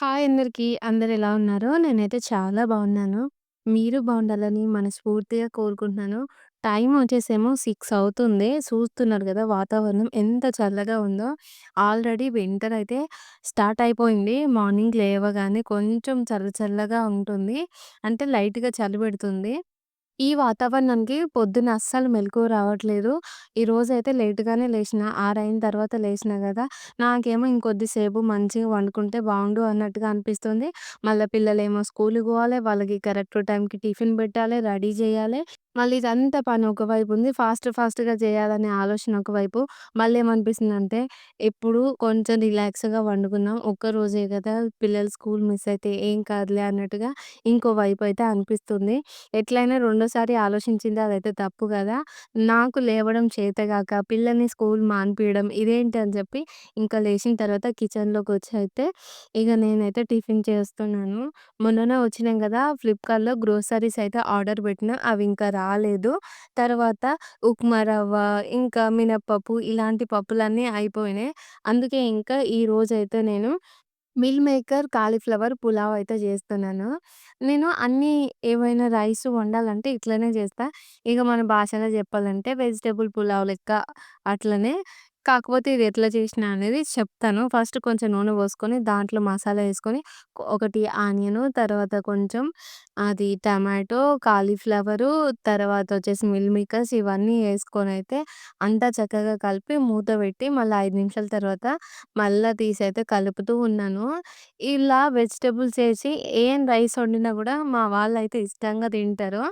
Hi అందరికీ అందరూ ఎలా ఉన్నారో నేనైతే చాలా బాగున్నాను. మీరు బాగుండాలని మనస్ఫూర్తిగా కోరుకుంటున్నాను. టైం వచ్చేసేమో 6 అవుతుంది. చూస్తున్నారు కదా వాతావరణం ఎంత చల్లగా ఉందో. ఆల్రెడీ వింటర్ అయితే స్టార్ట్ అయిపోయింది. మార్నింగ్ లేవగానే కొంచెం చల్ల చల్లగా ఉంటుంది. అంటే లైట్‌గా చలి పెడుతుంది. ఈ వాతావరణానికి పొద్దున అస్సలు మెలుకువ రావట్లేదు. ఈరోజైతే లేట్‌గానే లేషినా. 6 అయిన తర్వాత లేషినా గదా! నాకేమో ఇంకొద్దిసేపు మంచిగా వండుకుంటే బావుండు అన్నట్టుగా అనిపిస్తుంది. మళ్ళా పిల్లలేమో స్కూలుకి పోవాలి వాళ్ళకి కరెక్ట్ టైంకి టిఫిన్ పెట్టాలి రెడీ చేయాలి మళ్ళీ ఇదంతా పని ఒకవైపు ఉంది. ఫాస్ట్ ఫాస్ట్‌గా చేయాలనే ఆలోచన ఒకవైపు. మళ్ళేమనిపిస్తుందంటే ఎప్పుడు కొంచెం రిలాక్స్‌గా పండుకుందాం. ఒక్కరోజే కదా పిల్లలు స్కూల్ మిస్ అయితే ఏం కాదులే అన్నట్టుగా ఇంకో అయితే అనిపిస్తుంది. ఎట్లైనా రెండోసారి ఆలోచించింది అదైతే తప్పు కదా నాకు లేవడం చేతగాక పిల్లల్ని స్కూల్ మానిపియడం ఇదేంటి అని చెప్పి ఇంకా లేచిన తర్వాత కిచెన్‌లోకొచ్చి అయితే ఇక నేనైతే టిఫిన్ చేస్తున్నాను. మొన్ననే వచ్చినాం కదా ఫ్లిప్‌కార్ట్‌లో గ్రోసరీస్ అయితే ఆర్డర్ పెట్టినా. అవి ఇంకా రాలేదు. తర్వాత ఉప్మా రవ్వ, ఇంకా మినపప్పు ఇలాంటి పప్పులన్నీ అయిపోయినాయి. అందుకే ఇంకా ఈరోజైతే నేను మిల్ మేకర్ కాలీఫ్లవర్ పులావ్ అయితే చేస్తున్నాను నేను అన్నీ ఏవైనా రైస్ వండాలంటే ఇట్లనే చేస్తాను ఇక మన భాషలో చెప్పాలంటే వెజిటబుల్ పులావ్ లెక్క అట్లనే. కాకపోతే ఇది ఎట్లా చేసినా అనేది చెప్తాను. ఫస్ట్ కొంచెం నూనె పోసుకొని దాంట్లో మసాలా వేసుకొని ఒకటి ఆనియను, తర్వాత కొంచెం అది టమాటో, కాలీఫ్లవరు, తర్వాత వచ్చేసి మిల్ మేకర్స్ ఇవన్నీ యేసుకొనైతే అంతా చక్కగా కలిపి మూత పెట్టి మళ్ళీ 5 నిమిషాల తర్వాత మళ్ళా తీసైతే కలుపుతూ ఉన్నాను. ఇలా వెజిటబుల్స్ ఏసి ఏం రైస్ వండినా గూడా మా వాళ్ళైతే ఇష్టంగా తింటారు.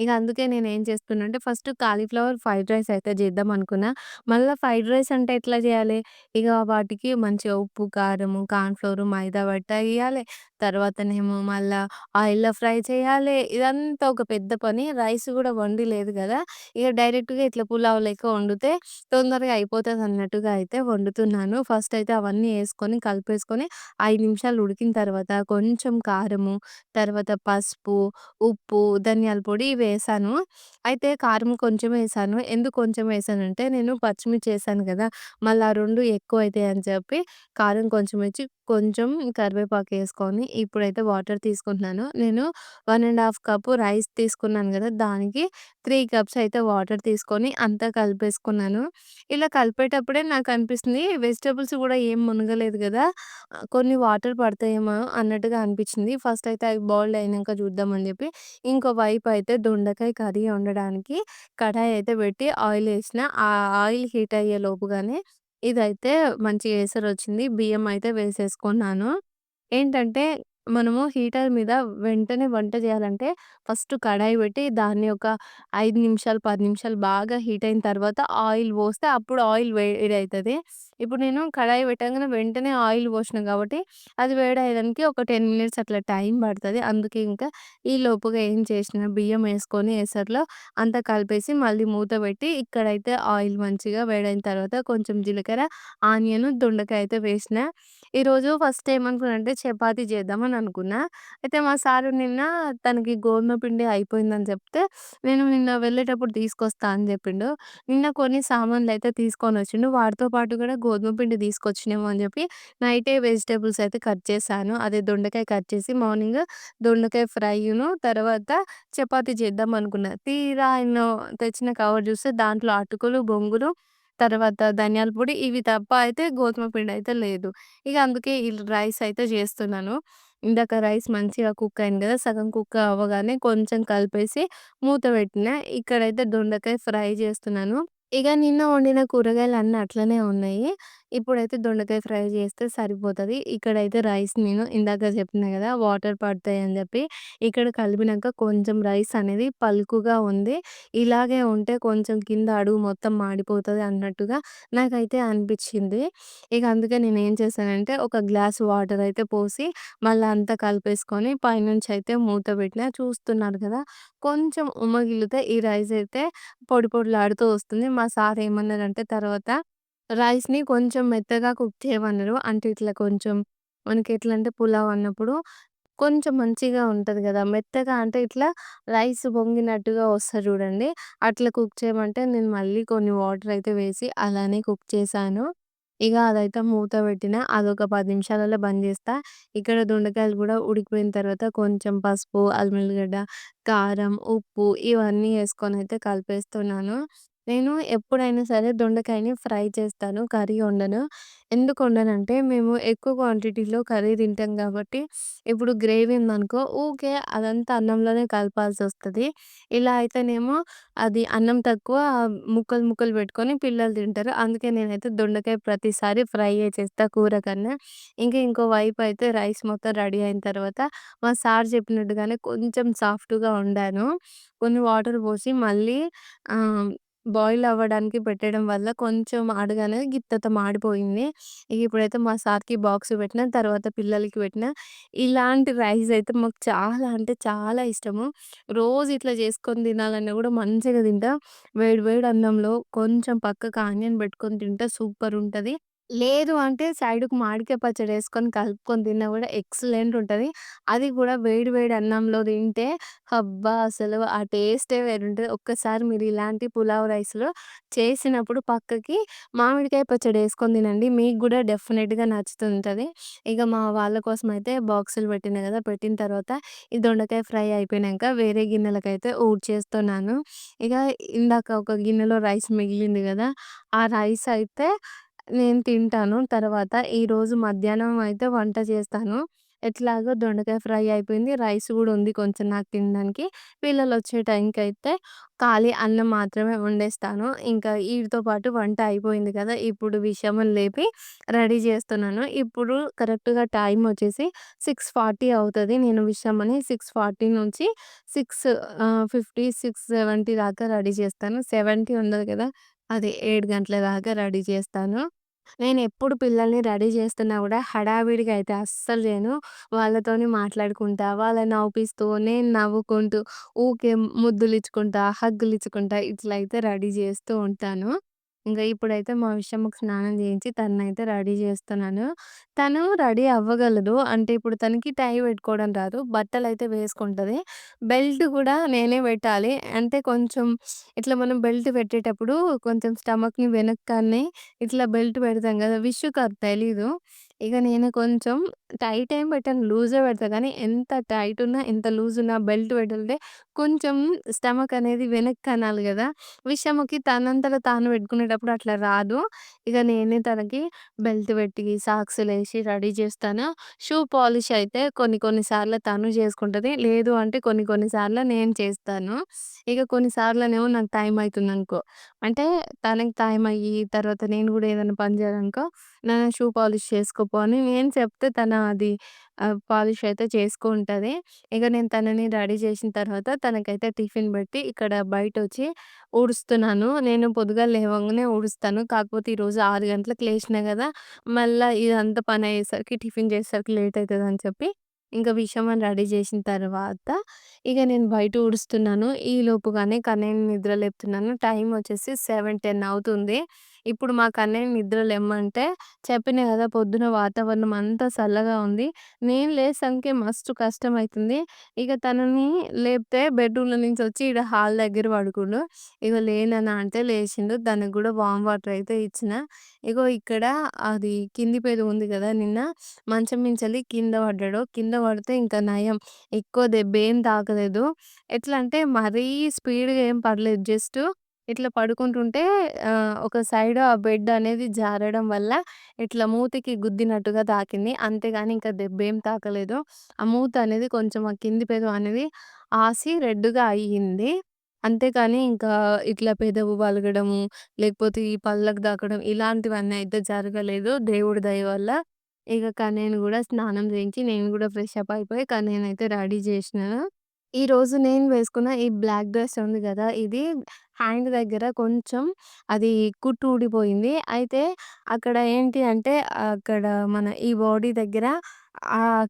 ఇక అందుకే నేను ఏం చేస్తున్నా అంటే ఫస్ట్ కాలీఫ్లవర్ ఫ్రైడ్ రైస్ అయితే చేద్దాం అనుకున్నా. మళ్ళా ఫ్రైడ్ రైస్ అంటే ఎట్లా చేయాలి ఇక వాటికి మంచిగా ఉప్పు, కారము, కార్న్ ఫ్లోర్, మైదా బట్ట ఎయ్యాలే. తర్వాతనేమో మళ్ళా ఆయిల్‌లో ఫ్రై చేయాలే. ఇదంతా ఒక పెద్ద పని. రైస్ గూడా వండి లేదు గదా! ఇక డైరెక్ట్‌గా ఇట్లా పులావ్ లెక్క వండితే తొందరగా అయిపోతదన్నట్టుగా అయితే వండుతున్నాను. ఫస్ట్ అయితే అవన్నీ యేసుకొని కలిపేసుకొని 5 నిమిషాలు ఉడికిన తర్వాత కొంచెం కారము, తర్వాత పసుపు, ఉప్పు, ధనియాల పొడి ఇవేసాను. అయితే కారం కొంచెం వేసాను ఎందుకు కొంచెం ఏసానంటే నేను పచ్చిమిర్చి వేసాను గదా! మళ్ళా ఆ 2 ఎక్కువైతాయని చెప్పి కారం కొంచెం ఏచి కొంచెం కరివేపాకేసుకొని ఇప్పుడైతే వాటర్ తీసుకుంటున్నాను. నేను one and half cup rice తీసుకున్నాను కదా దానికి త్రీ కప్స్ అయితే వాటర్ తీసుకొని అంతా కలిపేసుకున్నాను. ఇలా కలిపేటప్పుడే నాకు అనిపిస్తుంది వెజిటబుల్స్ కూడా ఏం మునగలేదు కదా కొన్ని వాటర్ పడతాయేమో అన్నట్టుగా అనిపించింది. ఫస్ట్ అయితే అవి బాయిల్డ్ అయినాక చూద్దామని చెప్పి ఇంకో వైపు అయితే దొండకాయ కర్రీ వండడానికి కడాయి అయితే పెట్టి ఆయిల్ వేసిన ఆ ఆయిల్ హీట్ అయ్యే లోపుగానే ఇదైతే మంచిగా ఎసరొచ్చింది. బియ్యం అయితే వేసేసుకున్నాను. ఏంటంటే మనము హీటర్ మీద వెంటనే వంట చేయాలంటే ఫస్ట్ కడాయి పెట్టి దాన్ని ఒక 5 నిమిషాలు, 10 నిమిషాలు బాగా హీట్ అయిన తర్వాత ఆయిల్ పోస్తే అప్పుడు ఆయిల్ వేడైతది. ఇప్పుడు నేను కడాయి పెట్టంగానే వెంటనే ఆయిల్ పోషినా కాబట్టి అది వేడయ్యడానికి ఒక 10 మినిట్స్ అట్లా టైం పడతది. అందుకే ఇంకా ఈ లోపుగా ఏం చేసినా బియ్యం వేసుకొని ఎసర్లో అంతా కలిపేసి మళ్ళీ మూత పెట్టి ఇక్కడైతే ఆయిల్ మంచిగా వేడైన తర్వాత కొంచెం జీలకర్ర, ఆనియను, దొండకాయ అయితే వేసిన. ఈరోజు ఫస్ట్ ఏమనుకున్నానంటే చపాతీ చేద్దామని అనుకున్నా. అయితే మా సారు నిన్న తనకి గోధుమ పిండి అయిపోయిందని చెప్తే నేను నిన్న వెళ్ళేటప్పుడు తీసుకొస్తా అని చెప్పిండు. నిన్న కొన్ని సామాన్లయితే తీసుకొనొచ్చిండు. వాటితో పాటు కూడా గోధుమ పిండి తీసుకొచ్చినేమో అని చెప్పి నైటే వెజిటబుల్స్ అయితే కట్ చేశాను. అదే దొండకాయ కట్ చేసి మార్నింగ్ దొండకాయ ఫ్రైను తర్వాత చపాతీ చేద్దాం అనుకున్నా. తీరా ఆయన తెచ్చిన కవర్ చూస్తే దాంట్లో అటుకులు, బొంగులు తర్వాత ధనియాల పొడి ఇవి తప్ప అయితే గోధుమ పిండి అయితే లేదు. ఇక అందుకే ఈ రైస్ అయితే చేస్తున్నాను. ఇందాక రైస్ మంచిగా కుక్ అయింది కదా సగం కుక్ అవ్వగానే కొంచెం కలిపేసి మూత పెట్టినా. ఇక్కడైతే దొండకాయ ఫ్రై చేస్తున్నాను. ఇక నిన్న వండిన కూరగాయలన్నీ అట్లనే ఉన్నాయి. ఇప్పుడైతే దొండకాయ ఫ్రై చేస్తే సరిపోతుంది ఇక్కడైతే రైస్ నేను ఇందాక చెప్పిన కదా వాటర్ పడుతాయని చెప్పి ఇక్కడ కలిపినాక కొంచెం రైస్ అనేది పలుకుగా ఉంది. ఇలాగే ఉంటే కొంచెం కింద అడుగు మొత్తం మాడిపోతుంది అన్నట్టుగా నాకైతే అనిపించింది ఇక అందుకే నేను ఏం చేశానంటే ఒక గ్లాస్ వాటర్ అయితే పోసి మళ్ళీ అంతా కలిపేసుకొని పైనుంచి అయితే మూత పెట్టిన చూస్తున్నారు కదా! కొంచెం ఉమ్మగిలితే ఈ రైస్ అయితే పొడి పొడిలాడుతూ వస్తుంది. మా సార్ ఏమన్నారంటే తర్వాత రైస్‌ని కొంచెం మెత్తగా కుక్ చేయమన్నారు. అంటే ఇట్లా కొంచెం మనకి ఎట్లా అంటే పులావ్ అన్నప్పుడు కొంచెం మంచిగా ఉంటది గదా! మెత్తగా అంటే ఇట్లా రైస్ పొంగినట్టుగా వస్తది చూడండి. అట్లా కుక్ చేయమంటే నేను మళ్ళీ కొన్ని వాటర్ అయితే వేసి అలానే కుక్ చేశాను. ఇగ అదైతే మూత పెట్టిన. అదొక 10 నిమిషాలలో బంద్ చేస్తా. ఇక్కడ దొండకాయలు గూడా ఉడికిపోయిన తర్వాత కొంచెం పసుపు, అల్లం ఎల్లిగడ్డ, కారం, ఉప్పు ఇవన్నీ యేసుకొనైతే కలిపేస్తున్నాను. నేను ఎప్పుడైనా సరే దొండకాయని ఫ్రై చేస్తాను. కర్రీ వండను. ఎందుకు వండనంటే మేము ఎక్కువ క్వాంటిటీలో కర్రీ తింటాం కాబట్టి ఇప్పుడు గ్రేవీ ఉందనుకో ఊకే అదంతా అన్నంలోనే కలపాల్సొస్తది. ఇలా అయితేనేమో అది అన్నం తక్కువ ముక్కలు, ముక్కలు పెట్టుకొని పిల్లలు తింటారు. అందుకే నేనైతే దొండకాయ ప్రతిసారి ఫ్రైయే చేస్తా కూర కన్నా. ఇంకా ఇంకో వైపు అయితే రైస్ మొత్తం రెడీ అయిన తర్వాత మా సార్ చెప్పినట్టుగానే కొంచెం సాఫ్ట్‌గా వండాను. కొన్ని వాటర్ పోసి మళ్ళీ ఆహ్, బాయిల్ అవ్వడానికి పెట్టడం వల్ల కొంచెం మాడగానే గిత్తత మాడిపోయింది. ఇగ ఇప్పుడైతే మా సార్‌కి బాక్స్ పెట్టిన. తర్వాత పిల్లలకి పెట్టిన. ఇలాంటి రైస్ అయితే మాకు చాలా అంటే చాలా ఇష్టము. రోజు ఇట్లా చేసుకొని తినాలన్నా కూడా మంచిగా తింటా. వేడి వేడి అన్నంలో కొంచెం పక్కకు ఆనియన్ పెట్టుకొని తింటే ఉంటుంది లేదు అంటే సైడ్‌కి మామిడికాయ పచ్చడేసుకొని కలుపుకొని తిన్నా గూడా ఎక్సలెంట్ ఉంటది. అది గూడా వేడి వేడి అన్నంలో తింటే అబ్బా! అసలు ఆ టేస్టే వేరుంటది. ఒక్కసారి మీరు ఇలాంటి పులావ్ రైస్‌లో చేసినప్పుడు పక్కకి మామిడికాయ పచ్చడేసుకొని తినండి. మీకు గూడా డెఫినిట్‌గా నచ్చుతుంటది. ఇక మా వాళ్ళ కోసమయితే బాక్సులు పెట్టిన గదా! పెట్టిన తర్వాత ఈ దొండకాయ ఫ్రై అయిపోయినంక వేరే గిన్నెలకైతే ఊడ్చేస్తున్నాను. ఇక ఇందాక ఒక గిన్నెలో రైస్ మిగిలింది గదా! ఆ రైస్ అయితే నేను తింటాను. తర్వాత ఈరోజు మధ్యాహ్నం అయితే వంట చేస్తాను. ఎట్లాగో దొండకాయ ఫ్రై అయిపోయింది. రైస్ గూడా ఉంది కొంచెం నాకు తినడానికి. పిల్లలొచ్చే టైంకైతే ఖాళీ అన్నం మాత్రమే వండేస్తాను. ఇంకా వీటితో పాటు వంట అయిపోయింది కదా! ఇప్పుడు విషమం లేపి రెడీ చేస్తున్నాను. ఇప్పుడు కరెక్ట్‌గా టైం వచ్చేసి 6:40 అవుతది. నేను విషమని 6:40 నుంచి సిక్స్ ఆహ్, 50, 6:70 దాకా రెడీ చేస్తాను. 70 ఉండదు కదా! అది 7 గంటల దాకా రెడీ చేస్తాను. నేను ఎప్పుడు పిల్లల్ని రెడీ చేస్తున్నా కూడా హడావిడిగా అయితే అస్సలు లేను వాళ్ళతోని మాట్లాడుకుంటా, వాళ్ళని నవ్విపిస్తూ, నేను నవ్వుకుంటూ, ఊకే ముద్దులిచ్చుకుంటా, హగ్గులిచ్చుకుంటా ఇట్లా అయితే రెడీ చేస్తూ ఉంటాను. ఇంక ఇప్పుడైతే మా విషమ్మకి స్నానం చేయించి తననైతే రెడీ చేస్తున్నాను. తను రెడీ అవ్వగలదు. అంటే ఇప్పుడు తనకి టై పెట్టుకోవడం రాదు. బట్టలైతే వేసుకుంటది. బెల్ట్ కూడా నేనే పెట్టాలి. అంటే కొంచెం ఇట్లా మనం బెల్ట్ పెట్టేటప్పుడు కొంచెం స్టమక్‌ని వెనక్కాన్ని ఇట్లా బెల్ట్ పెడతాం కదా విషుకి అది తెలీదు. ఇక నేను కొంచెం టైట్ ఏం పెట్టను. లూజే పెడతా కానీ ఎంత టైట్ ఉన్నా, ఎంత లూజ్ ఉన్నా బెల్ట్ పెట్టుంటే కొంచెం స్టమక్ అనేది వెనక్కి అనాలి కదా విషమకి తనంతట తాను పెట్టుకునేటప్పుడు అట్లా రాదు. ఇక నేనే తనకి బెల్ట్ పెట్టి, సాక్సులేసి రెడీ చేస్తాను. షూ పాలిష్ అయితే కొన్ని కొన్ని సార్లు తను చేసుకుంటది. లేదు అంటే కొన్ని కొన్నిసార్లు నేను చేస్తాను. ఇక కొన్నిసార్లునేమో నాకు టైం అవుతుంది అనుకో అంటే తనకి టైం అయ్యి తర్వాత నేను కూడా ఏదైనా పని చేయాలనుకో నాన్న షూ పాలిష్ చేసుకో అని నేను చెప్తే తను అది ఆహ్, పాలిష్ అయితే చేసుకుంటది. ఇక నేను తనని రెడీ చేసిన తర్వాత తనకైతే టిఫిన్ పెట్టి ఇక్కడ బయటొచ్చి ఊడుస్తున్నాను. నేను పొద్దుగాల లేవంగానే ఊడుస్తాను. కాకపోతే ఈరోజు 6 గంటలకు లేచినా కదా మళ్ళా ఇదంతా పని అయ్యేసరికి టిఫిన్ చేసేసరికి లేట్ అయితదని చెప్పి ఇంకా విషమని రెడీ చేసిన తర్వాత ఇక నేను బయట ఊడుస్తున్నాను. ఈలోపుగానే కన్నయ్యని నిద్ర లేపుతున్నాను. టైం వచ్చేసి 7, 10 అవుతుంది. ఇప్పుడు మా కన్నయ్య నిద్ర లేమంటే చెప్పినా కదా పొద్దున వాతావరణం అంతా చల్లగా ఉంది. నేను లేసాకే మస్తు కష్టమైతుంది. ఇక తనని లేపితే బెడ్‌రూమ్‌లో నుంచి వచ్చి ఈడ హాల్ దగ్గర పడుకుండు. ఇగో లే నాన్న అంటే లేచిండు. దానికి కూడా వార్మ్ వాటర్ అయితే ఇచ్చిన. ఇగో ఇక్కడ అది కింది పేదవు ఉంది కదా నిన్న మంచం మించెల్లి కింద పడ్డాడు. కింద పడితే ఇంకా నయం. ఎక్కువ దెబ్బేం తాకలేదు. ఎట్లా అంటే మరీ స్పీడ్‌గా ఏం పడలేదు. జస్ట్ ఇట్లా పడుకుంటుంటే ఆహ్, ఒక సైడ్ ఆ బెడ్ అనేది జారడం వల్ల ఇట్లా మూతికి గుద్దినట్టుగా తాకింది. అంతేగాని ఇంకా దెబ్బేం తాకలేదు. ఆ మూత అనేది కొంచెం ఆ కింది పెదవు అనేది ఆసి రెడ్‌గా అయ్యింది. అంతేకాని ఇంకా ఇట్లా పెదవు పలగడము, లేకపోతే ఈ పళ్ళకు తాకడం ఇలాంటివన్నీ అయితే జరగలేదు దేవుడి దయ వల్ల. ఇక కన్నయ్యని గూడా స్నానం చేయించి నేను గూడా ఫ్రెష్ అప్ అయిపోయి కన్నయ్యనైతే రెడీ చేసినాను. ఈరోజు నేను వేసుకున్న ఈ బ్లాక్ డ్రెస్ ఉంది గదా! ఇది హ్యాండ్ దగ్గర కొంచెం అది కుట్టు ఊడిపోయింది. అయితే అక్కడ ఏంటి అంటే అక్కడ మన ఈ బాడీ దగ్గర ఆహ్,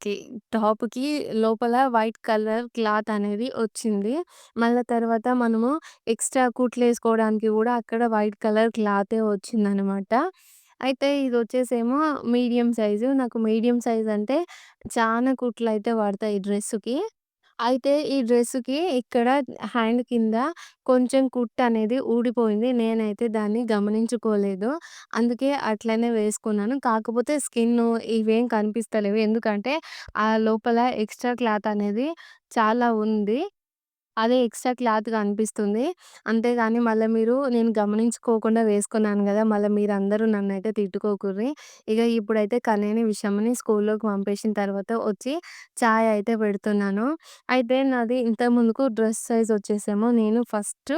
టాప్‌కి లోపల వైట్ కలర్ క్లాత్ అనేది వచ్చింది. మళ్ళా తర్వాత మనము ఎక్స్‌ట్రా కుట్లేసుకోవడానికి గూడా అక్కడ వైట్ కలర్ క్లాతే వచ్చిందనమాట. అయితే ఇదొచ్చేసేమో మీడియం సైజు. నాకు మీడియం సైజ్ అంటే చానా కుట్లయితే పడతాయి డ్రెస్‌కి. అయితే ఈ డ్రెస్‌కి ఇక్కడ హ్యాండ్ కింద కొంచెం కుట్టనేది ఊడిపోయింది. నేనైతే దాన్ని గమనించుకోలేదు. అందుకే అట్లనే వేసుకున్నాను. కాకపోతే స్కిన్ను ఇవేం కనిపిస్తలేవు. ఎందుకంటే ఆ లోపల ఎక్స్‌ట్రా క్లాత్ అనేది చాలా ఉంది. అదే ఎక్స్‌ట్రా క్లాత్ కనిపిస్తుంది. అంతేగాని మళ్ళీ మీరు నేను గమనించుకోకుండా వేసుకున్నాను కదా మళ్ళీ మీరు అందరూ నన్ను అయితే తిట్టుకోకుర్రి. ఇక ఇప్పుడైతే కళ్యాణి, విషయమని స్కూల్లోకి పంపేసిన తర్వాత వచ్చి చాయ్ అయితే పెడుతున్నాను. అయితే నాది ఇంతకు ముందుకు డ్రెస్ సైజ్ వచ్చేసేమో నేను ఫస్ట్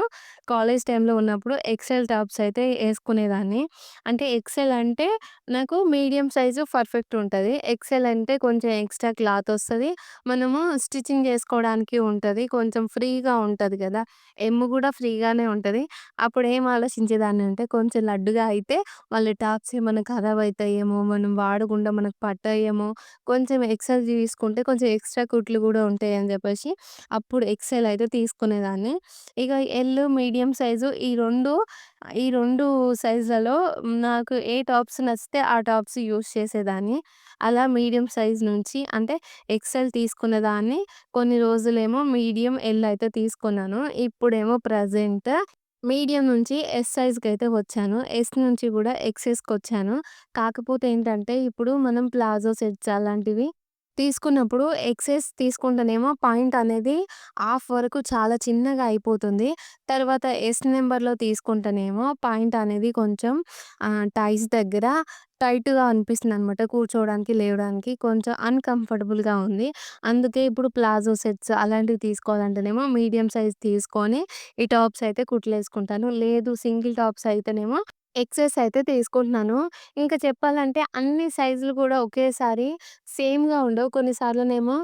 కాలేజ్ టైంలో ఉన్నప్పుడు ఎక్సెల్ టాప్స్ అయితే వేసుకునేదాన్ని అంటే ఎక్సెల్ అంటే నాకు మీడియం సైజు పర్ఫెక్ట్ ఉంటుంది ఎక్సెల్ అంటే కొంచెం ఎక్స్‌ట్రా క్లాత్ వస్తుంది మనము స్టిచ్చింగ్ చేసుకోవడానికి ఉంటుంది కొంచెం ఫ్రీ ఫ్రీగా ఉంటది గదా! ఎమ్ గూడా ఫ్రీగానే ఉంటది. అప్పుడు ఏం ఆలోచించేదాన్ని అంటే కొంచెం లడ్డుగా అయితే వాళ్ళ టాప్స్ ఏమన్నా ఖరాబ్ అయితాయేమో, మనం వాడకుండా మనకు పట్టాయేమో, కొంచెం ఎక్సెల్ తీసుకుంటే కొంచెం ఎక్స్‌ట్రా కుట్లు గూడా ఉంటాయని జెప్పేసి అప్పుడు ఎక్స్‌ఎల్ అయితే తీసుకునేదాన్ని. ఇక ఎల్, మీడియం సైజు ఈ 2 ఈ 2 సైజ్‌లలో నాకు ఏ టాప్స్ నచ్చితే ఆ టాప్స్ యూజ్ చేసేదాన్ని. అలా మీడియం సైజ్ నుంచి అంటే ఎక్సెల్ తీసుకున్న దాన్ని కొన్ని రోజులేమో మీడియం, ఎల్ అయితే తీసుకున్నాను. ఇప్పుడేమో ప్రెజెంట్ మీడియం నుంచి ఎస్ సైజ్‌కైతే వచ్చాను. ఎస్ నుంచి గూడా వచ్చాను కాకపోతే ఏంటంటే ఇప్పుడు మనం ప్లాజో సెట్స్ అలాంటివి తీసుకున్నప్పుడు ఎక్సెస్ తీసుకుంటేనేమో పాయింట్ అనేది హాఫ్ వరకు చాలా చిన్నగా అయిపోతుంది. తర్వాత ఎస్ నెంబర్లో తీసుకుంటేనేమో పాయింట్ అనేది కొంచెం టైస్ దగ్గర టైట్‌గా అనిపిస్తుంది అనమాట కూర్చోవడానికి, లేవడానికి కొంచెం అన్‌కంఫర్టబుల్‌గా ఉంది. అందుకే ఇప్పుడు ప్లాజో సెట్స్ అలాంటివి తీసుకోవాలంటేనేమో మీడియం సైజ్ తీసుకొని ఈ టాప్స్ అయితే కుట్లేసుకుంటాను. లేదు సింగిల్ టాప్స్ అయితేనేమో ఎక్సెస్ అయితే తీసుకుంటున్నాను. ఇంకా చెప్పాలంటే అన్ని సైజులు కూడా ఒకేసారి సేమ్‌గా ఉండవు. కొన్నిసార్లునేమో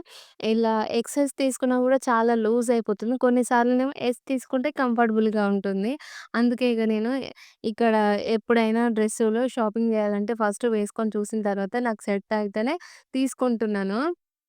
ఇలా ఎక్సెస్ తీసుకున్నా కూడా చాలా లూజ్ అయిపోతుంది. కొన్నిసార్లునేమో ఎస్ తీసుకుంటే కంఫర్టబుల్‌గా ఉంటుంది. అందుకే ఇగ నేను ఇక్కడ ఎప్పుడైనా డ్రెస్సులు షాపింగ్ చేయాలంటే ఫస్ట్ వేసుకొని చూసిన తర్వాత నాకు సెట్ అయితేనే తీసుకుంటున్నాను.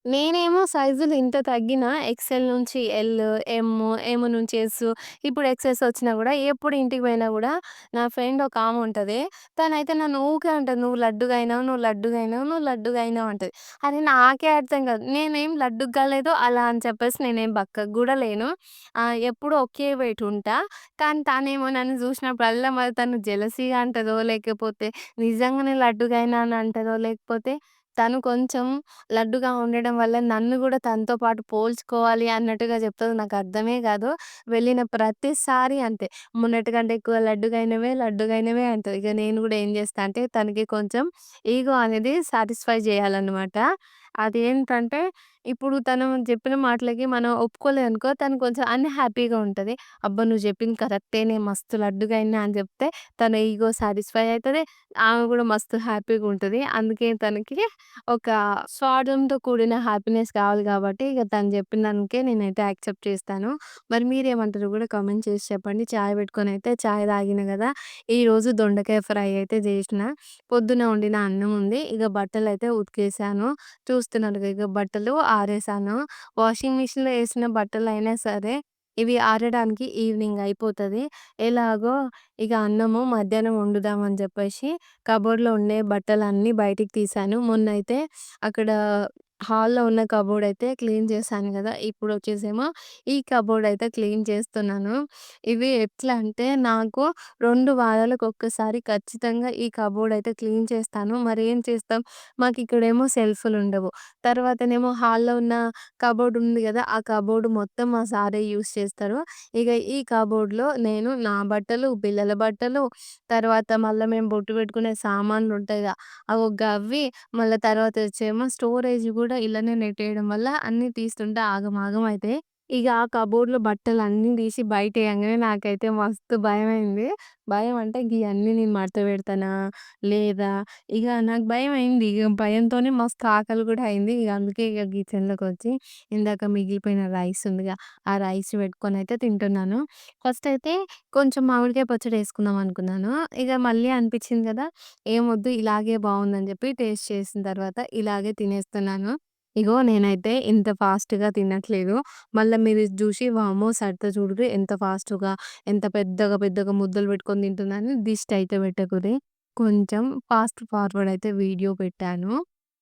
నేనేమో సైజులు ఇంత తగ్గినా ఎక్సెల్ నుంచి ఎల్, ఎమ్, ఎమ్ నుంచి ఎస్ ఇప్పుడు ఎక్సెస్ వచ్చినా కూడా ఎప్పుడు ఇంటికి పోయినా కూడా నా ఫ్రెండ్ ఒక ఆమె ఉంటుంది తనైతే నన్ను ఊకే ఉంటుంది "నువ్వు లడ్డుగా అయినావు, నువ్వు లడ్డుగా అయినావు, నువ్వు లడ్డుగా అయినావు" అంటది. అది నాకే అర్థం కాదు. నేనేం లడ్డుగా కాలేదు అలా అని చెప్పేసి నేనేం బక్కగా కూడా లేను. ఎప్పుడు ఎప్పుడూ ఒకే వెయిట్ ఉంటా. కానీ తనేమో నన్ను చూసినప్పుడల్లా మరి తను జెలసీగా అంటదో, లేకపోతే నిజంగానే లడ్డుగా అయినా అని అంటదో, లేకపోతే తను కొంచెం లడ్డుగా ఉండడం వల్ల నన్ను గూడా తనతో పాటు పోల్చుకోవాలి అన్నట్టుగా చెప్తదో నాకు అర్థమే కాదు. వెళ్ళిన ప్రతిసారి అంతే. మొన్నటి కంటే ఎక్కువ లడ్డుగైనవే లడ్డుగైనవే లడ్డుగా ఇక అంటది. నేను గూడా ఏం చేస్తా అంటే తనకి కొంచెం ఈగో అనేది సాటిస్ఫై చేయాలన్నమాట. అదేంటంటే ఇప్పుడు తను చెప్పిన మాటలకి మనం ఒప్పుకోలేదనుకో తను కొంచెం అన్‌హ్యాపీగా ఉంటది. "అబ్బా! నువ్వు చెప్పింది కరెక్టే నేను మస్తు లడ్డుగా అయినా" అని చెప్తే తన ఈగో సాటిస్ఫై అయితది. ఆమె కూడా మస్తు హ్యాపీగా ఉంటది. అందుకే తనకి ఒక స్వార్థంతో కూడిన హ్యాపీనెస్ కావాలి కాబట్టి ఇక తను చెప్పిన దానికే నేనైతే యాక్సెప్ట్ చేస్తాను. మరి మీరేమంటారో కూడా కామెంట్ చేసి చెప్పండి. చాయ్ పెట్టుకొని అయితే చాయ్ తాగిన కదా ఈరోజు దొండకాయ ఫ్రై అయితే చేసిన. పొద్దున వండిన అన్నం ఉంది. ఇగ బట్టలైతే ఉతికేసాను. చూస్తున్నారు ఇక బట్టలు ఆరేసాను. వాషింగ్ మిషన్‌లో వేసిన బట్టలు అయినా సరే ఇవి ఆరడానికి ఈవినింగ్ అయిపోతుంది ఎలాగో ఇక అన్నము మధ్యాహ్నం వండుదామని చెప్పేసి కబోర్డ్‌లో ఉండే బట్టలన్నీ బయటికి తీశాను. అయితే అక్కడ హాల్‌లో ఉన్న కబోర్డ్ అయితే క్లీన్ చేశాను గదా! ఇప్పుడొచ్చేసేమో ఈ కబోర్డ్ అయితే క్లీన్ చేస్తున్నాను. ఇవి ఎట్లా అంటే నాకు 2 వారాలకు ఒక్కసారి ఖచ్చితంగా ఈ కబోర్డ్ అయితే క్లీన్ చేస్తాను. మరి ఏం చేస్తాం మాకిక్కడేమో సెల్ఫ్‌లుండవు. తర్వాతనేమో హాల్‌లో ఉన్న కబోర్డ్ ఉంది గదా! ఆ కబోర్డ్ మొత్తం మా సారే యూజ్ చేస్తారు. ఇక ఈ కబోర్డ్‌లో నేను నా బట్టలు, పిల్లల బట్టలు, తర్వాత మళ్ళా మేము బొట్టు పెట్టుకునే సామాన్లుంటాయిగా అగో గవ్వి, మళ్ళా తర్వాత వచ్చేమో స్టోరేజ్ గూడా ఇలానే నెట్టేయడం వల్ల అన్నీ తీస్తుంటే ఆగమాగం అయితాయి. ఇక ఆ కబోర్డ్‌లో బట్టలన్నీ తీసి బయటేయంగానే నాకైతే మస్తు భయమైంది. భయం అంటే గియన్నీ నేను మడత పెడతానా? లేదా? ఇక నాకు భయమైంది. ఇక భయంతోనే మస్తు ఆకలి కూడా అయింది. ఇక అందుకే ఇగ కిచెన్‌లోకొచ్చి ఇందాక మిగిలిపోయిన రైస్ ఉందిగా, ఆ రైస్ పెట్టుకొనైతే తింటున్నాను. ఫస్ట్ అయితే కొంచెం మామిడికాయ పచ్చడి వేసుకుందాం అనుకున్నాను. ఇక మళ్ళీ అనిపించింది గదా! ఏమొద్దు ఇలాగే బావుందని చెప్పి టేస్ట్ చేసిన తర్వాత ఇలాగే తినేస్తున్నాను. ఇగో నేనైతే ఇంత ఫాస్ట్‌గా తినట్లేదు. మళ్ళీ మీరు చూసి వామో వామ్మో! సరిత ఎంత ఫాస్ట్‌గా ఎంత పెద్దగా పెద్దగా ముద్దలు పెట్టుకొని తింటుందని దిష్టి అయితే పెట్టకుర్రి. కొంచెం ఫాస్ట్ ఫార్వర్డ్ అయితే వీడియో పెట్టాను.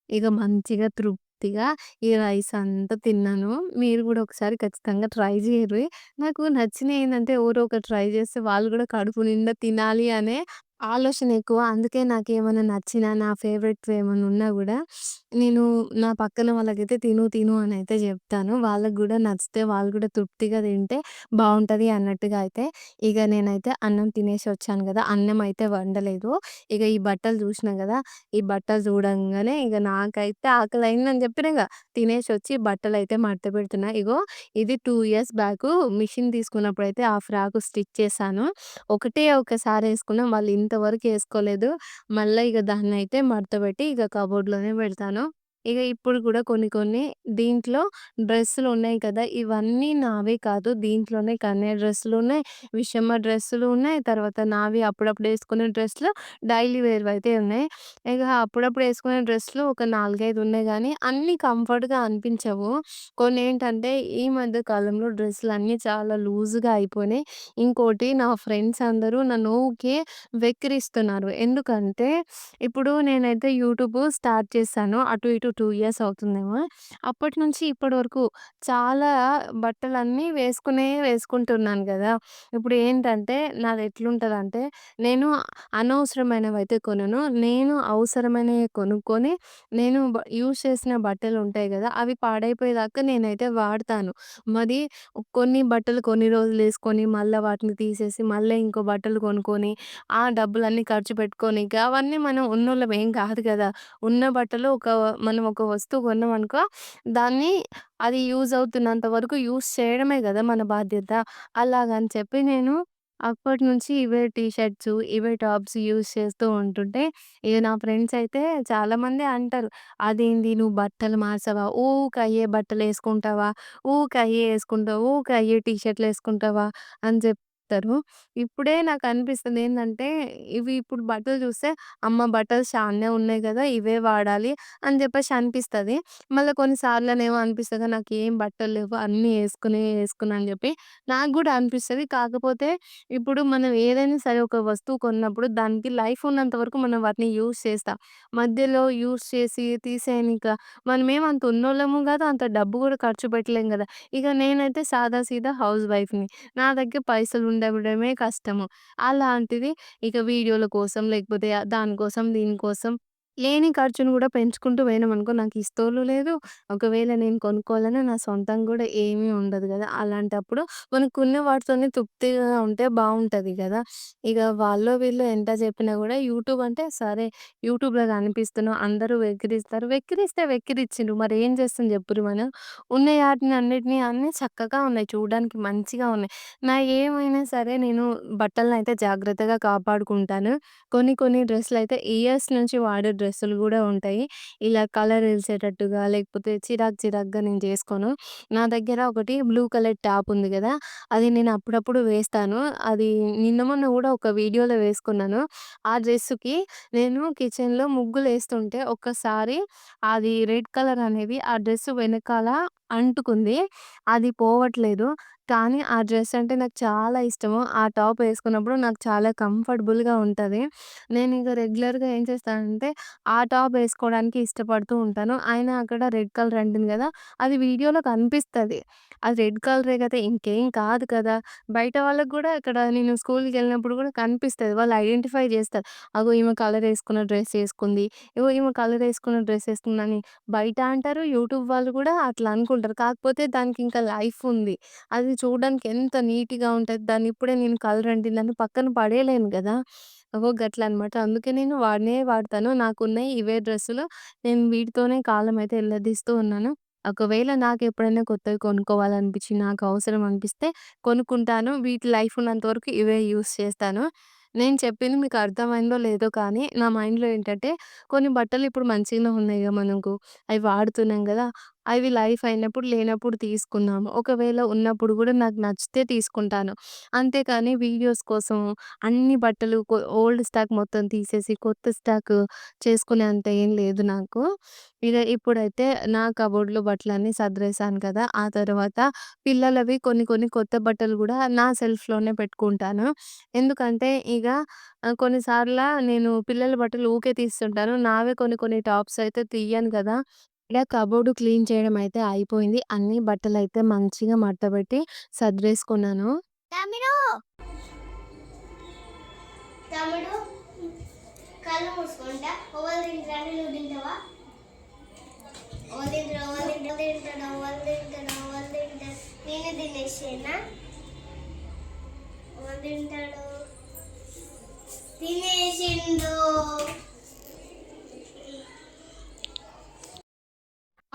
ఇక మంచిగా తృప్తిగా ఈ రైస్ అంతా తిన్నాను. మీరు కూడా ఒకసారి ఖచ్చితంగా ట్రై చేయరు నాకు నచ్చినయేందంటే ఎవరో ఒకరు ట్రై చేస్తే వాళ్ళు కూడా కడుపు నిండా తినాలి అనే ఆలోచన ఎక్కువ. అందుకే నాకేమన్నా నచ్చినా నా ఫేవరెట్‌వి ఏమైనా ఉన్నా గూడా నేను నా పక్కన వాళ్ళకైతే తిను తిను అనయితే జెప్తాను. వాళ్ళకి గూడా నచ్చితే వాళ్ళు గూడా తృప్తిగా తింటే బావుంటది అన్నట్టుగా అయితే ఇగ నేనైతే అన్నం తినేసి వచ్చాను గదా! అన్నం అయితే వండలేదు. ఇగ ఈ బట్టలు చూసినా గదా! ఈ బట్టలు చూడంగానే ఇగ నాకైతే ఆకలయిందని తినేసి తినేసొచ్చి బట్టలైతే మడత పెడుతున్నా. ఇగో ఇది 2 ఇయర్స్ బ్యాకు మిషన్ తీసుకున్నప్పుడైతే ఆ ఫ్రాకు స్టిచ్ చేశాను. ఒకటే ఒకసారి యేసుకున్నా. మళ్ళీ ఇంతవరకు వేసుకోలేదు మళ్ళీ ఇక దాన్ని అయితే మడతపెట్టి ఇక కబోర్డ్‌లోనే పెడతాను. ఇక ఇప్పుడు కూడా కొన్ని కొన్ని దీంట్లో డ్రెస్సులు ఉన్నాయి కదా! ఇవన్నీ నావే కాదు. దీంట్లోనే కన్నయ్య డ్రెస్సులున్నాయి, విషమ్మ డ్రెస్సులు ఉన్నాయి. తర్వాత నావి అప్పుడప్పుడు యేసుకునే డ్రెస్సులు, డైలీ వేర్‌వయితే ఉన్నాయి. ఇక అప్పుడప్పుడు యేసుకునే డ్రెస్సులు ఒక 4, 5 ఉన్నాయి గానీ అన్నీ కంఫర్ట్‌గా అనిపించవు. కొన్నేంటంటే ఈ మధ్య కాలంలో డ్రెస్సులన్నీ చాలా లూజ్‌గా అయిపోయినాయి. ఇంకోటి నా ఫ్రెండ్స్ అందరూ నన్ను ఊకే వెక్కిరిస్తున్నారు. ఎందుకంటే ఇప్పుడు నేనైతే యూట్యూబ్ స్టార్ట్ చేశాను. అటు ఇటు 2 ఇయర్స్ అవుతుందేమో. అప్పటి నుంచి ఇప్పటి వరకు చాలా బట్టలన్నీ వేసుకునే వేసుకుంటున్నాను గదా! ఇప్పుడు ఏంటంటే నాది ఎట్లుంటదంటే నేను అనవసరమైనవైతే కొనను. నేను అవసరమైనవి కొనుక్కొని నేను బ యూజ్ చేసిన బట్టలుంటాయి గదా! అవి పాడైపోయేదాకా నేనైతే వాడతాను. మరి కొన్ని బట్టలు కొన్ని రోజులేసుకొని మళ్ళా వాటిని తీసేసి మళ్ళా ఇంకో బట్టలు కొనుక్కొని ఆ డబ్బులన్నీ ఖర్చు పెట్టుకోనీక అవన్నీ మనం ఉన్నోళ్ళం ఏం కాదు గదా! ఉన్న బట్టలు ఒక మనం ఒక వస్తువు కొన్నామనుకో దాన్ని అది యూజ్ అవుతున్నంత వరకు యూజ్ చేయడమే కదా మన బాధ్యత. అలాగని చెప్పి నేను అప్పటినుంచి ఇవే టీ షర్ట్స్, ఇవే టాప్స్ యూజ్ చేస్తూ ఉంటుంటే ఇగ నా ఫ్రెండ్స్ అయితే చాలామందే అంటారు. "అదేంది నువ్వు బట్టలు మార్చవా? ఊకే అయ్యే బట్టలేసుకుంటావా? ఊకే అయ్యే యేసుకుంటావు. ఊకే అయ్యే టీ షర్ట్‌లేసుకుంటావా?" అని చెప్పి చెప్తారు. ఇప్పుడే నాకనిపిస్తుంది ఏందంటే ఇవి ఇప్పుడు బట్టలు చూస్తే అమ్మ బట్టలు చాలానే ఉన్నాయి గదా! ఇవే వాడాలి అని జెప్పేసి అనిపిస్తది. కొన్నిసార్లు ఏమో అనిపిస్తుంది అనిపిస్తది నాకేం బట్టలు లేవు. అన్నీ వేసుకుని యేసుకున్నా అని చెప్పి నాకు గూడా అనిపిస్తది. కాకపోతే ఇప్పుడు మనం ఏదైనా సరే ఒక వస్తువు కొన్నప్పుడు దానికి లైఫ్ ఉన్నంత వరకు మనం వాటిని యూజ్ చేస్తాం. మధ్యలో యూజ్ చేసి తీసేయనిక మనమేం అంత ఉన్నోళ్ళము కాదు అంత డబ్బు గూడా ఖర్చు పెట్టలేం గదా! ఇక నేనైతే సాదా సీదా హౌస్ వైఫ్‌ని. నా దగ్గర పైసలు ఉండడమే కష్టము. అలాంటిది ఇక వీడియోల కోసం లేకపోతే దానికోసం, దీనికోసం లేని ఖర్చును గూడా పెంచుకుంటూ పోయినామనుకో నాకు ఇస్తోళ్ళు లేదు. ఒకవేళ నేను కొనుక్కోవాలన్నా నా సొంతంగా గూడా ఏమీ ఉండదు గదా! అలాంటప్పుడు మనకున్న వాటితోనే తృప్తిగా ఉంటే బావుంటది గదా! ఇక వాళ్ళో వీళ్ళో ఎంత చెప్పినా గూడా యూట్యూబ్ అంటే సరే యూట్యూబ్‌లో కనిపిస్తున్నావు అందరూ వెక్కిరిస్తారు. వెక్కిరిస్తే వెక్కిరిచ్చిండ్రు మరేం చేస్తాం జెప్పుర్రి మనం. ఉన్న యాటిని అన్నిటిని అన్నీ చక్కగా ఉన్నాయి. చూడడానికి మంచిగా ఉన్నాయి. నా ఏమైనా సరే నేను బట్టలనైతే జాగ్రత్తగా కాపాడుకుంటాను. కొన్ని కొన్ని డ్రెస్సులయితే ఇయర్స్ నుంచి వాడే డ్రెస్సులు కూడా ఉంటాయి. ఇలా కలర్ వేసేటట్టుగా లేకపోతే చిరాక్ చిరాక్గా నేను చేసుకోను. నా దగ్గర ఒకటి బ్లూ కలర్ టాప్ ఉంది కదా అది నేను అప్పుడప్పుడు వేస్తాను. అది నిన్న మొన్న కూడా ఒక వీడియోలో వేసుకున్నాను. ఆ డ్రెస్సుకి నేను కిచెన్‌లో ముగ్గులు వేస్తుంటే ఒక్కసారి అది రెడ్ కలర్ అనేది ఆ డ్రెస్ వెనకాల అంటుకుంది. అది పోవట్లేదు. కానీ ఆ డ్రెస్ అంటే నాకు చాలా ఇష్టము. ఆ టాప్ వేసుకున్నప్పుడు నాకు చాలా కంఫర్టబుల్‌గా ఉంటది. నేనింక రెగ్యులర్‌గా ఏం చేస్తానంటే ఆ టాప్ వేసుకోవడానికి ఇష్టపడుతూ ఉంటాను. అయినా అక్కడ రెడ్ కలర్ అంటుంది కదా! అది వీడియోలో కనిపిస్తది. అది రెడ్ కలరే కదా ఇంకేం కాదు కదా! బయట వాళ్ళకి కూడా ఇక్కడ నేను స్కూల్‌కెళ్ళినప్పుడు కూడా కనిపిస్తది. వాళ్ళు ఐడెంటిఫై చేస్తారు అగో ఈమె కలర్ వేసుకున్న డ్రెస్ వేసుకుంది ఇగో ఈమె కలర్ వేసుకున్న డ్రెస్ వేసుకుందని బయట అంటారు. యూట్యూబ్ వాళ్ళు కూడా అట్లా అనుకుంటారు. కాకపోతే దానికింకా లైఫ్ ఉంది. అది చూడడానికి ఎంత నీట్‌గా ఉంటది. దాన్ని ఇప్పుడే నేను కలర్ దాన్ని పక్కన పడేయలేను గదా! అగో గట్లనమాట. అందుకే నేను వాడినే వాడతాను. నాకున్నయి ఇవే డ్రెస్సులు. నేను వీటితోనే కాలం అయితే ఉన్నాను. ఒకవేళ నాకెప్పుడైనా కొత్తవి కొనుక్కోవాలనిపించి, నాకు అవసరం అనిపిస్తే కొనుక్కుంటాను. వీటి లైఫ్ ఉన్నంత వరకు ఇవే యూజ్ చేస్తాను. నేను చెప్పింది మీకు అర్థమైందో లేదో కానీ, నా మైండ్‌లో ఏంటంటే కొన్ని బట్టలు ఇప్పుడు మంచిగానే ఉన్నాయిగా మనకు. అవి వాడుతున్నాం గదా! అవి లైఫ్ అయినప్పుడు, లేనప్పుడు తీసుకుందాము. ఒకవేళ ఉన్నప్పుడు కూడా నాకు నచ్చితే తీసుకుంటాను. అంతేకాని వీడియోస్ కోసం అన్ని బట్టలు కొ ఓల్డ్ స్టాక్ మొత్తం తీసేసి కొత్త స్టాక్ చేసుకునే అంత ఏం లేదు నాకు. ఇగ ఇప్పుడైతే నా కబోర్డ్‌లో బట్టలన్నీ సర్దేశాను కదా! ఆ తర్వాత పిల్లలవి కొన్ని కొన్ని కొత్త బట్టలు కూడా నా సెల్ఫ్‌లోనే పెట్టుకుంటాను. ఎందుకంటే ఇగ ఆహ్, కొన్నిసార్ల నేను పిల్లల బట్టలు ఊకే తీస్తుంటాను. నావే కొన్ని కొన్ని టాప్స్ అయితే తీయను కదా ఇలా కబోర్డ్ క్లీన్ చేయడం అయితే అయిపోయింది. అన్ని బట్టలైతే మంచిగా మడతబెట్టి సర్దేసుకున్నాను. తమ్ముడు! తమ్ముడు! కళ్ళు మూసుకుంటా నువ్వు తింటావా? నేను తినేసేనా? తింటాడు. తినేసిండు.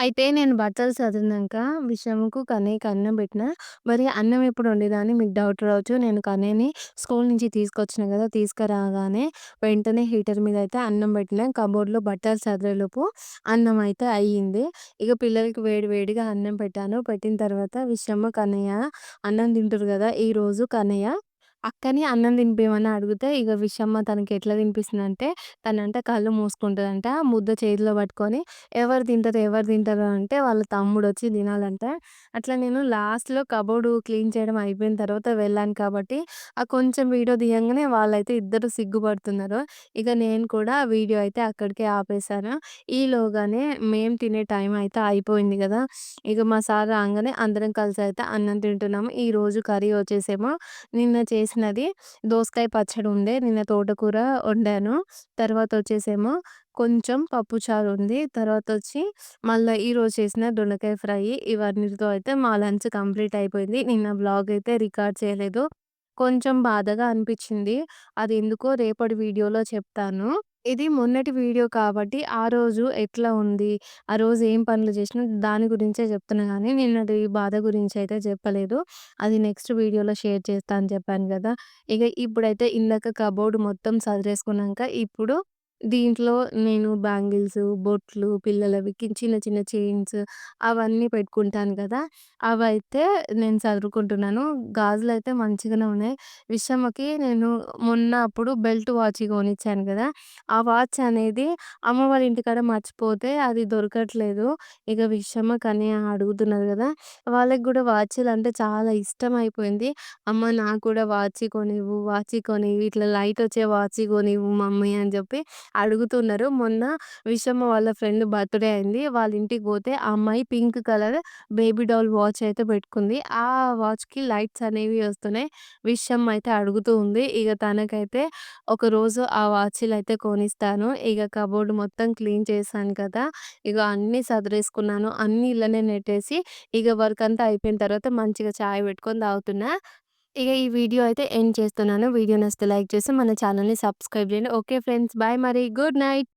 అయితే నేను బట్టలు సదిరినాక విషయంకు కన్నయ్యకి అన్నం పెట్టిన. మరి అన్నం ఎప్పుడు వండినా అని మీకు డౌట్ రావచ్చు. నేను కన్నయ్యని స్కూల్ నుంచి తీసుకొచ్చిన కదా! తీసుకురాగానే వెంటనే హీటర్ మీద అయితే అన్నం పెట్టిన కబోర్డ్‌లో బట్టలు సదిరేలోపు అన్నం అయితే అయ్యింది. ఇక పిల్లలకి వేడి వేడిగా అన్నం పెట్టాను. పెట్టిన తర్వాత విషయమ్మ, కన్నయ్య అన్నం తింటుర్రు కదా! ఈరోజు కన్నయ్య అక్కని అన్నం తినిపియమని అడిగితే ఇక విషమ్మ తనకి ఎట్లా తినిపిస్తుందంటే తనంట కళ్ళు మూసుకుంటదంట. ముద్ద చేతిలో పట్టుకొని ఎవరు తింటారు? ఎవరు తింటారు? అంటే వాళ్ళ తమ్ముడొచ్చి తినాలంట. అట్లా నేను లాస్ట్‌లో కబోర్డ్ క్లీన్ చేయడం అయిపోయిన తర్వాత వెళ్ళాను కాబట్టి ఆ కొంచెం వీడియో తీయంగానే వాళ్ళైతే ఇద్దరు సిగ్గుపడుతున్నారు. ఇక నేను కూడా వీడియో అయితే అక్కడికే ఆపేసాను. ఈలోగానే మేము తినే టైం అయితే అయిపోయింది కదా! ఇక మా సార్ రాంగానే అందరం కలిసి అయితే అన్నం తింటున్నాము. ఈరోజు కర్రీ వచ్చేసేమో నిన్న చేసినది దోసకాయ పచ్చడి ఉండే. నిన్న తోటకూర వండాను. తర్వాత వచ్చేసేమో కొంచెం పప్పుచారు ఉంది. తర్వాత వచ్చి మళ్ళా ఈరోజు చేసిన దొండకాయ ఫ్రై. ఇవన్నిటితో అయితే మా లంచ్ కంప్లీట్ అయిపోయింది. నిన్న బ్లాగ్ అయితే రికార్డ్ చేయలేదు. కొంచెం బాధగా అనిపించింది. అది ఎందుకో రేపటి వీడియోలో చెప్తాను. ఇది మొన్నటి వీడియో కాబట్టి ఆ రోజు ఎట్లా ఉంది? ఆ రోజు ఏం పనులు చేసినా దాని గురించే చెప్తున్నా గానీ నిన్నటి బాధ గురించి అయితే చెప్పలేదు. అది నెక్స్ట్ వీడియోలో షేర్ చేస్తా అని చెప్పాను కదా! ఇక ఇప్పుడైతే ఇందాక కబోర్డ్ మొత్తం సదిరేసుకున్నాక ఇప్పుడు దీంట్లో నేను బ్యాంగిల్స్, బొట్లు, పిల్లలవి కి చిన్న చిన్న చైన్స్ అవన్నీ పెట్టుకుంటాను కదా! అవైతే నేను సదురుకుంటున్నాను. గాజులైతే మంచిగానే ఉన్నాయి. విషమ్మకి నేను మొన్న అప్పుడు బెల్ట్ వాచ్ కొనిచ్చాను కదా! ఆ వాచ్ అనేది అమ్మ వాళ్ళ ఇంటికాడ మర్చిపోతే అది దొరకట్లేదు. ఇక విషమ్మ, కన్నయ్య అడుగుతున్నారు కదా! వాళ్ళకి కూడా వాచులంటే చాలా ఇష్టం అయిపోయింది. అమ్మ నాకు కూడా వాచ్ కొనివ్వు, వాచ్ కొనివ్వు ఇట్లా లైట్ వచ్చే వాచ్ కొనివ్వు మమ్మీ అని చెప్పి అడుగుతున్నారు. మొన్న విషమ్మ వాళ్ళ ఫ్రెండ్ బర్త్‌డే అయింది. వాళ్ళ ఇంటికి పోతే ఆ అమ్మాయి pink colour baby doll watch అయితే పెట్టుకుంది. ఆ వాచ్‌కి లైట్స్ అనేవి వస్తున్నాయి. విషమ్మ అయితే అడుగుతూ ఉంది. ఇక తనకైతే ఒకరోజు ఆ వాచ్లు అయితే కొనిస్తాను. ఇక కబోర్డ్ మొత్తం క్లీన్ చేశాను కదా! ఇక అన్నీ సదిరేసుకున్నాను. అన్నీ ఇళ్ళనే నెట్టేసి ఇక వర్క్ అంతా అయిపోయిన తర్వాత మంచిగా చాయ్ పెట్టుకొని తాగుతున్నా. ఇక ఈ వీడియో అయితే ఎండ్ చేస్తున్నాను. వీడియో నచ్చితే లైక్ చేసి మన ఛానల్ని సబ్స్క్రైబ్ చేయండి. ఓకే ఫ్రెండ్స్ బాయ్ మరి. Good night.